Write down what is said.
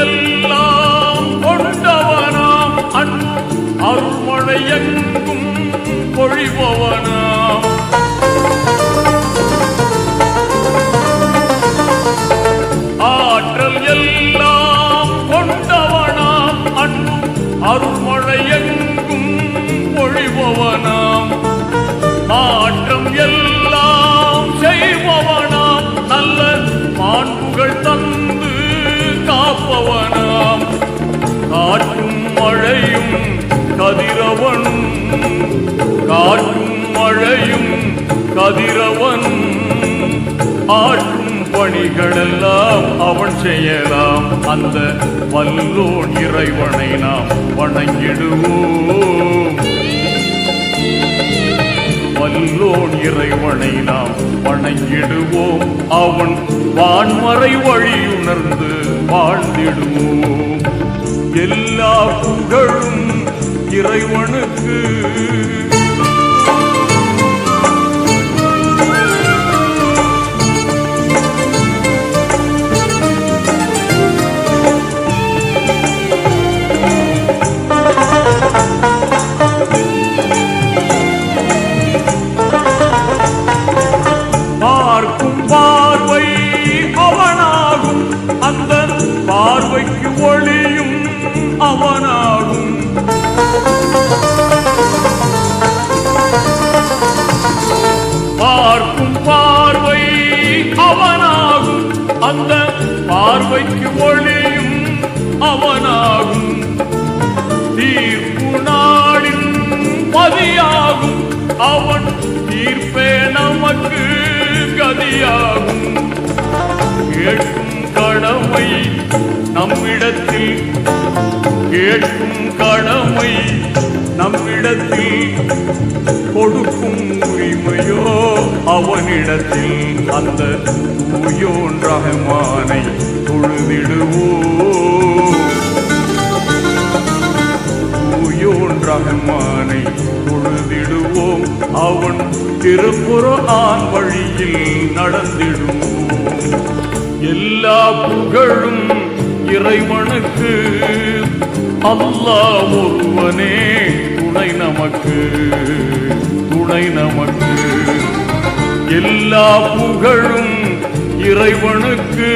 எல்லாம் கொண்டவனாம். அன்பு அருள்மழை பொழிபவனாம். ஆற்றல் எல்லாம் கொண்டவனாம். அன்பு அருள்மழை பொழிபவனாம். மழையும் கதிரவன். காற்றும் மழையும் கதிரவன். ஆற்றும் பணிகளெல்லாம் அவன் செய்யலாம். அந்த வல்லோன் இறைவனை நாம் வணங்கிடுவோம். வல்லோன் இறைவனை நாம் வணங்கிடுவோம். அவன் வான்மறை வழியுணர்ந்து வாழ்ந்திடுவோம். இறைவனுக்கு. பார்க்கும் பார்வை அவனாகும் அந்த பார்வைக்கு ஒளியும் அவனாகும். தீர்ப்பு நாளின் பதியாகும் அவன் தீர்ப்பே நமக்கு கதியாகும். கேட்கும் கடமை நம்மிடத்தில். கேட்கும் கடமை நம்மிடத்தில். கொடுக்கும் உரிமையோ அவனிடத்தில் அந்த தூயோன் ரஹமானை தொழுதிடுவோம் தூயோன் ரஹமானை தொழுதிடுவோம் அவன் திருப்புற ஆண் வழியில் நடந்திடுவோம் எல்லா புகழும் இறைவனுக்கு அல்லாஹ் ஒருவனே துணை நமக்கு துணை நமக்கு. எல்லா புகழும் இறைவனுக்கு.